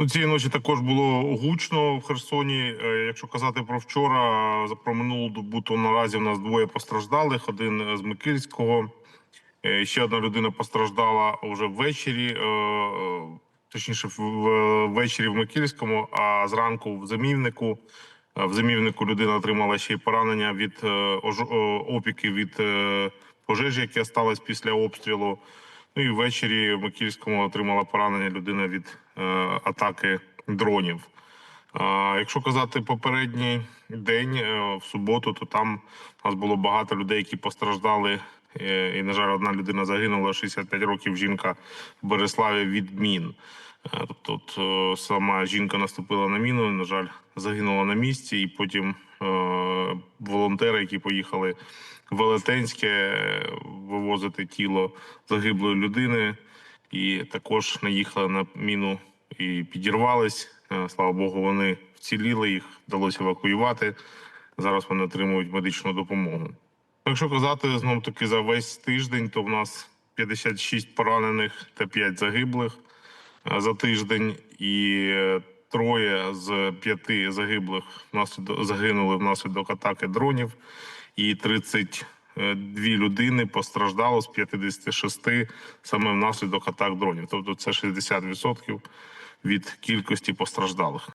Ну, цієї ночі також було гучно в Херсоні. Е, Якщо казати про вчора, про минулу добу, то наразі у нас двоє постраждалих. Один з Микільського. Е, Ще одна людина постраждала вже ввечері, е, точніше, в- в- ввечері в Микільському, а зранку в Замівнику. В Замівнику людина отримала ще й поранення від опіки від пожежі, яка сталася після обстрілу. Ну і ввечері в Микільському отримала поранення людина від е, атаки дронів. Е, якщо казати попередній день е, в суботу, то там у нас було багато людей, які постраждали. Е, І, на жаль, одна людина загинула 65 років. Жінка в Береславі від мін. Е, Тобто, от, е, сама жінка наступила на міну. На жаль, загинула на місці, і потім е, волонтери, які поїхали в Велетенське, е, вивозити тіло загиблої людини, і також наїхали на міну і підірвались. Слава Богу, вони вціліли, їх вдалося евакуювати. Зараз вони отримують медичну допомогу. Якщо казати знов таки за весь тиждень, то в нас 56 поранених та 5 загиблих за тиждень, і е, троє з п'яти загиблих внаслідок загинули внаслідок атаки дронів, і 32 людини постраждало з 56 саме внаслідок атак дронів. Тобто це 60% від кількості постраждалих.